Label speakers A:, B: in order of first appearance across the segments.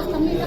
A: আপনারা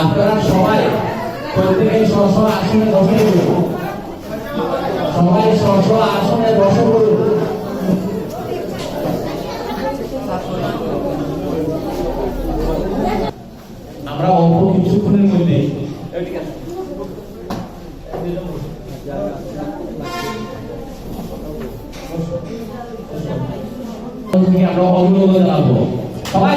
A: আপনারা সবাই প্রত্যেকে স্ব স্ব আসনে পড়ুন সবাই স্ব আসনে বসে পড়ুন আমরা অল্প কিছুক্ষণের মধ্যে আমরা অবলোকন জানাব। সবাই।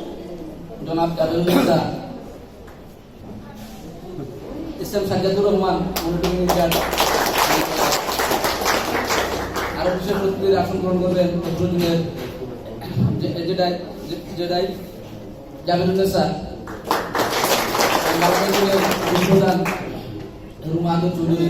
B: জনাব কাজল মির্জা ইসলাম সাজ্জাদুর রহমান, মনিটরিং আরও বিশেষ অতিথির আসন গ্রহণ করবেন প্রতিদিনের জেডাই জেডাই রুমা চৌধুরী।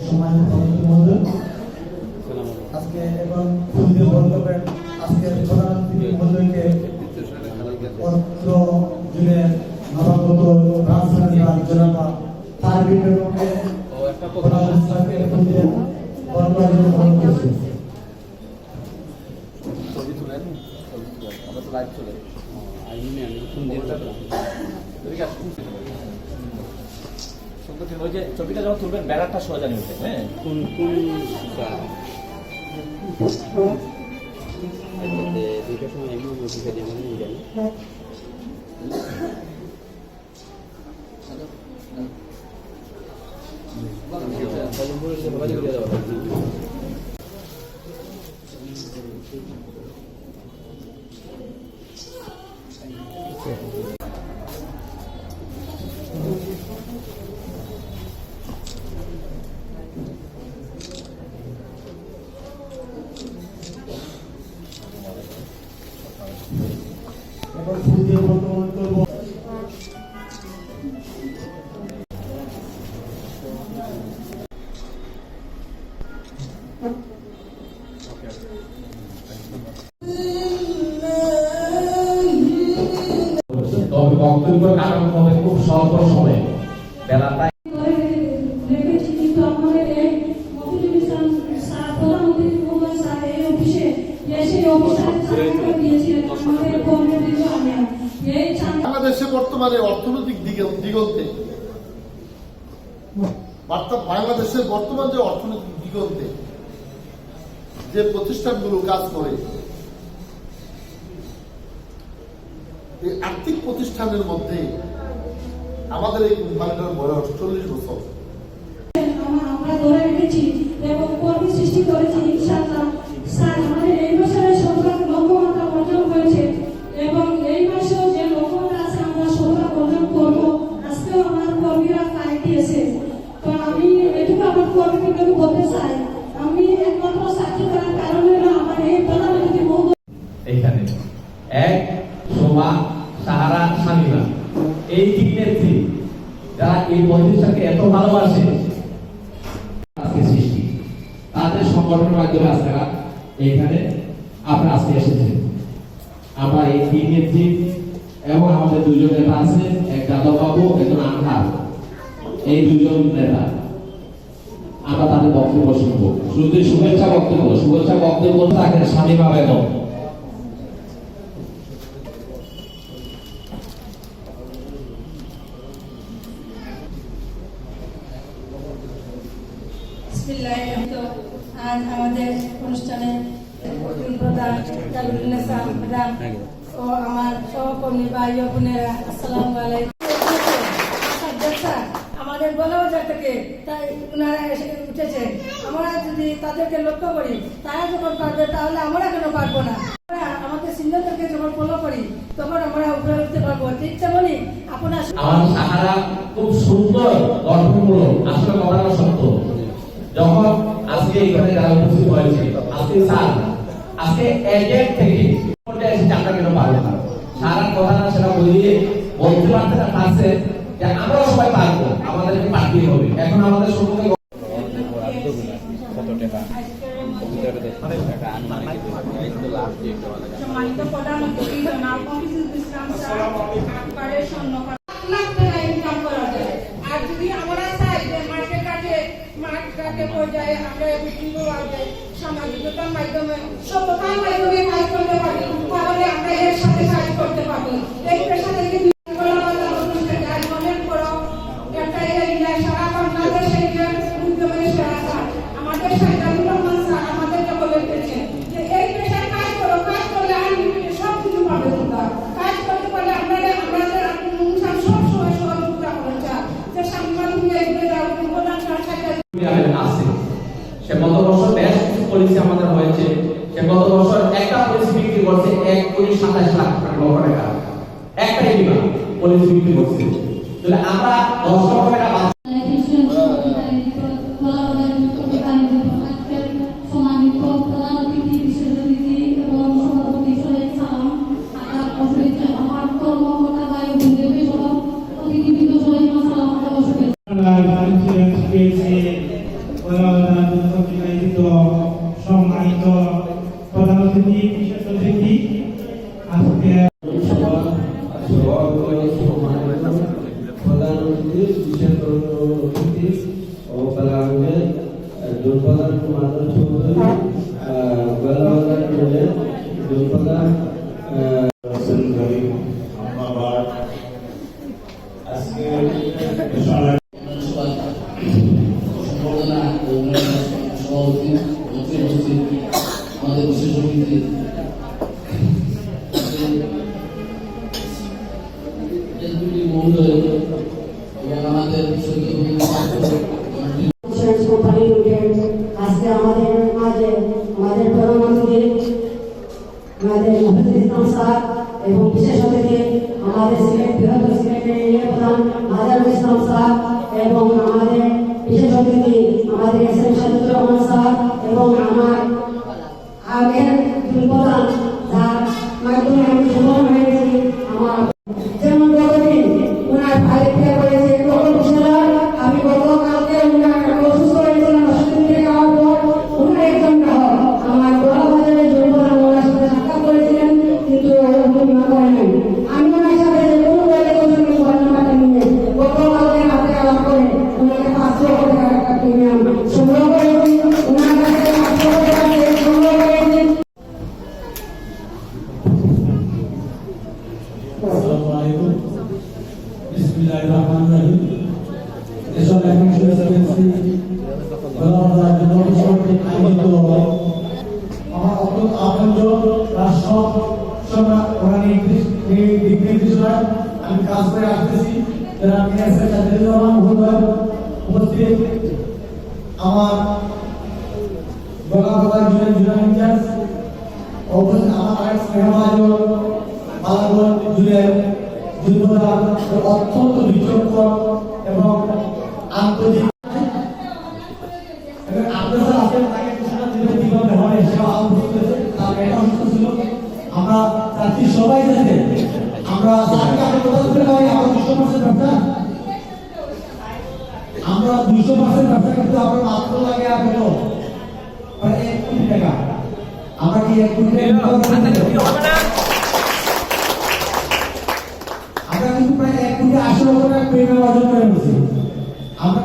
C: সম্মানিত মহোদয় আজকে দিয়ে বরণ করবেন আজকের প্রধানমন্ত্রী মহোদয়কে পত্র জুড়ে নবাগত রাজধানী জনাবা তার বিপক্ষে প্রধানমন্ত্রীকে ফুল দিয়ে বরণ করার জন্য বরণ করছি
D: ওই যে ছবিটা যখন তুলবেন ব্যানারটা সোজা নিয়ে উঠে হ্যাঁ?
B: কোন কোন দুইটার সময় এমনি
C: এখন
E: করে দিয়েছিলেন আমাদের কর্মীদের আমরা এই চাঁদা
F: বাংলাদেশে বর্তমানে অর্থনৈতিক দিগ- দিগন্তে বাংলাদেশের বর্তমান যে অর্থনৈতিক দিগন্তে যে প্রতিষ্ঠানগুলো কাজ করে, এই আর্থিক প্রতিষ্ঠানের মধ্যে আমাদের এই কোম্পানিটার বয়স চল্লিশ বছর।
E: এবং এই যে আমরা অর্জন আজকেও আমার কর্মীরা কাজ দিয়েছে তো আমি এটুকু আমার কর্মীদেরকে বলতে চাই আমি একমাত্র চাকরি করার কারণে হলো আমার এই প্রধানমন্ত্রী মহোদয়
A: এইখানে এক শোভা সাহারা শামিমা এই তিন নেত্রী যারা এই প্রতিষ্ঠানকে এত ভালোবাসে আজকে সৃষ্টি তাদের সংগঠনের মাধ্যমে আপনারা এখানে আপনারা আজকে এসেছেন আমরা এই তিন নেত্রী এবং আমাদের দুজন নেতা আছে এক যাদব বাবু একজন আনহার এই দুজন নেতা আমরা তাদের বক্তব্য শুনব। শুধু শুভেচ্ছা বক্তব্য শুভেচ্ছা বক্তব্য রাখেন স্বামী বেগম
G: বিসমিল্লাহির তো আজ আমাদের অনুষ্ঠানে প্রধান কালুন্নেসা ম্যাডাম ও আমার সহকর্মী ভাই ও বোনেরা আসসালামু আলাইকুম স্যার, থেকে। তাই এসে আমরা যদি তাদেরকে লক্ষ্য করি, তারা যখন পারবে, তাহলে আমরা কেন পারব না? আমাদের যখন ফলো করি, তখন আমরা উপরে উঠতে পারব। ঠিক তেমনি আপনার
A: আমার সাহারা খুব সুন্দর, গঠনমূলক, আসলে কথাটা সত্য যখন আজকে এখানে যারা উপস্থিত হয়েছে, আজকে স্যার, আজকে এজেন্ট থেকে এসে আমরা কেন না? সারা কথাটা সেটা বলতে পারতে না যে সবাই পারব হবে। এখন আমাদের সম্মুখে
D: কত টাকা টাকা আনুমানিক একটু লাভ দিয়ে একটু বলা যায়।
G: সম্মানিত প্রধানমন্ত্রী জনাব মফিজুল ইসলাম স্যার আকবরের স্বর্ণকার লাখ টাকা ইনকাম করা যায় আর যদি আমরা চাই যে মাঠে ঘাটে মাঠ ঘাটে পর্যায়ে আমরা বিভিন্ন পর্যায়ে সামাজিকতার মাধ্যমে সভ্যতার মাধ্যমে কাজ করতে পারি তাহলে আমরা এর সাথে কাজ করতে পারব এই পেশা থেকে মনের করো একটা এরিয়া সারা বাংলাদেশে উদ্যমের সেরা স্যার আমাদের সাইদানুর রহমান স্যার আমাদেরকে বলে দিয়েছেন যে এই পেশায় কাজ করো কাজ করলে আনলিমিটেড সব কিছু পাবে তোমরা কাজ করতে পারলে আপনারা আমাদের আপনি অনুষ্ঠান সব সময় সহযোগিতা করেন স্যার যে সাংবাদ তুমি এগিয়ে যাও প্রধান স্যার সাইদা
A: আছে সে গত বছর বেশ কিছু পলিসি আমাদের হয়েছে। সে গত বছর একটা পলিসি বিক্রি করছে এক কোটি সাতাশ লাখ টাকা একটাই বিমা পলিসি বিক্রি করছে। তাহলে আমরা দশ লক্ষ টাকা
E: এবং
C: আপনারা আজকে তাকে ঘোষণা দিবেন কীভাবে হবে সেটা আলোচনা করেছে তার এটা অংশ ছিল। আমরা চাচ্ছি সবাই আমরা আমরা আমরা ব্যবসা। আমরা কিন্তু আমরা মাত্র লাগে আর এক কোটি টাকা আমরা এক কোটি টাকা আমরা কিন্তু প্রায় এক কোটি আশি লক্ষ টাকা পেমেন্ট অর্জন করে বলছি আমরা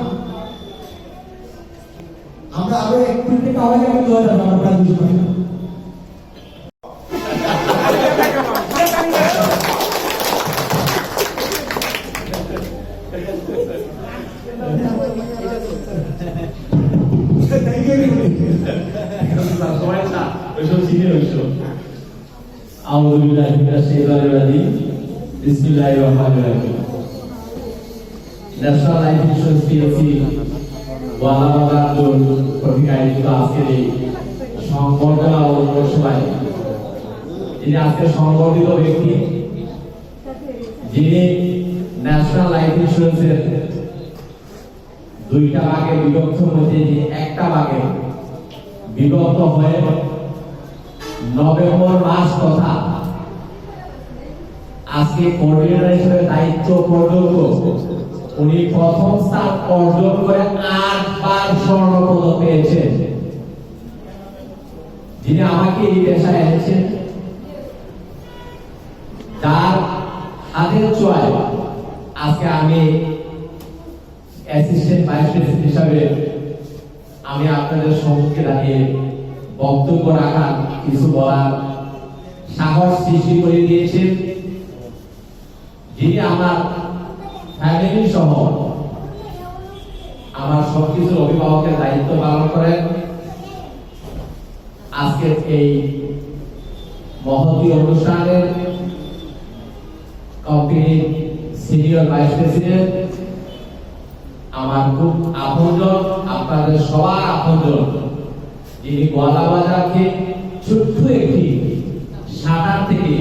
C: আমরা আরও এক কোটি টাকা হলে আমি দু হাজার আমরা প্রায় দুশো টাকা
A: আউযু বিল্লাহি মিনাশ শাইতানির রাজিম বিসমিল্লাহির রহমানির রহিম ন্যাশনাল লাইফ ইন্স্যুরেন্স ওয়ালাবাগার কর্তৃক আজকের এই সংবর্ধনা অনুষ্ঠান যিনি আজকে সংবর্ধিত ব্যক্তি, যিনি ন্যাশনাল লাইফ ইন্স্যুরেন্সের দুইটা ভাগে বিভক্ত মধ্যে একটা ভাগে বিভক্ত হয়ে নভেম্বর মাস কথা। আজকে কোঅর্ডিনেটর হিসেবে দায়িত্ব পর্যন্ত উনি প্রথম স্থান অর্জন করে আটবার স্বর্ণ পদক পেয়েছেন। যিনি আমাকে এই পেশায় এনেছেন, তার হাতের চোয়ায় আজকে আমি অ্যাসিস্ট্যান্ট ভাইস প্রেসিডেন্ট হিসাবে আমি আপনাদের সম্মুখে দাঁড়িয়ে বক্তব্য রাখার কিছু বলার সাহস সৃষ্টি করে দিয়েছেন। যিনি আমার ফ্যামিলি সহ আমার সবকিছুর অভিভাবকের দায়িত্ব পালন করেন, আজকের এই মহতি অনুষ্ঠানের কোম্পানির সিনিয়র ভাইস প্রেসিডেন্ট আমার খুব আপনজন, আপনাদের সবার আপনজন যিনি গোয়ালা বাজারকে ছোট্ট একটি সাঁতার থেকে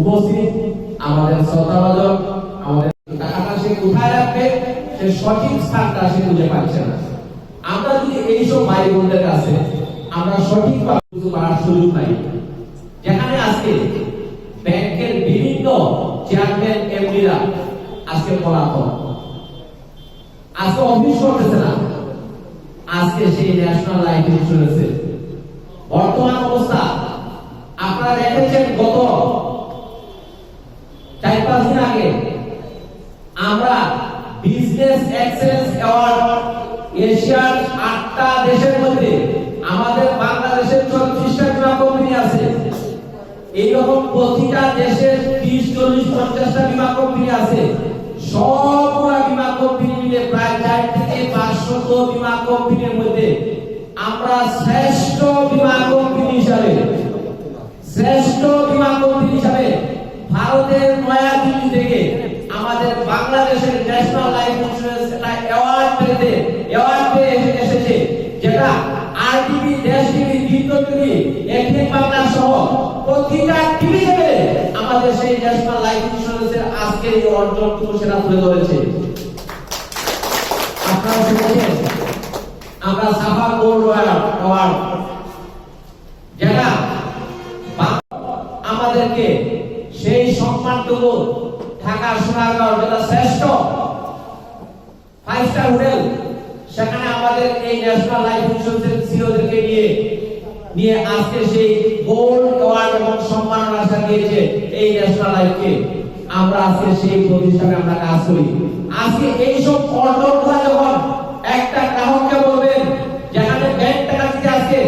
A: উপস্থিত আমাদের শ্রদ্ধাভাজন আমাদের টাকাটা সে কোথায় রাখবে? সে সঠিক স্থানটা সে খুঁজে পাচ্ছে না। আমরা যদি এইসব ভাই বোনদের কাছে আমরা সঠিক করার সুযোগ নাই যেখানে আজকে ব্যাংকের বিভিন্ন চেয়ারম্যান, এমডিরা আজকে পলাতক আজকে অফিস করতেছে না। আজকে সেই ন্যাশনাল লাইফ ইন্স্যুরেন্সের বর্তমান অবস্থা, আপনারা দেখেছেন গত চার পাঁচ দিন আগে আমরা বিজনেস এক্সেলেন্স অ্যাওয়ার্ড এশিয়ার আটটা দেশের মধ্যে আমাদের বাংলাদেশের চল্লিশটা কোম্পানি আছে। এইরকম প্রতিটা দেশের ত্রিশ, চল্লিশ, পঞ্চাশটা বিমা কোম্পানি আছে। সবগুলা বিমা কোম্পানি মিলে প্রায় চার পাঁচশত বিমা কোম্পানির মধ্যে আমরা শ্রেষ্ঠ বিমা কোম্পানি হিসাবে, শ্রেষ্ঠ বিমা কোম্পানি হিসাবে ভারতের নয়াদিল্লি থেকে আমাদের বাংলাদেশের ন্যাশনাল লাইফ ইন্স্যুরেন্স একটা অ্যাওয়ার্ড পেতে অ্যাওয়ার্ড পেয়ে এসে- এসেছে, যেটা আরটিভি দেশ টিভি দ্বিতীয় টিভি একদিন বাংলা সহ প্রতিটা টিভি আমাদের সেই ন্যাশনাল লাইফ ইন্স্যুরেন্সের আজকের এই অর্জনটুকু সেটা তুলে ধরেছে। আমরা সাফা বা- আমাদেরকে সেই শ্রেষ্ঠ ফাইভ স্টার হোটেল সেখানে আমাদের এই ন্যাশনাল লাইফ ইন্স্যুরেন্সের সিওদেরকে নিয়ে নিয়ে আজকে সেই গোল্ড অ্যাওয়ার্ড এবং সম্মাননা দিয়েছে এই ন্যাশনাল লাইফকে আমরা আজকে সেই প্রতিষ্ঠানে আমরা কাজ করি। আজকে এইসব যখন একটা গ্রাহককে বলবেন, যেখানে ব্যাংক টাকা দিতে আসে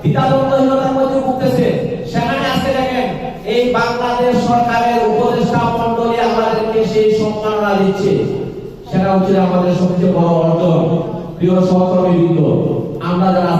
A: দ্বিধাদ্বন্দ্বহীনতার মধ্যে ভুগতেছে, সেখানে আজকে দেখেন, এই বাংলাদেশ সরকারের উপদেষ্টা মন্ডলী আমাদেরকে সেই সম্মাননা দিচ্ছে। সেটা হচ্ছে আমাদের সবচেয়ে বড় অর্জন। প্রিয় সহকর্মীবৃন্দ, আমরা যারা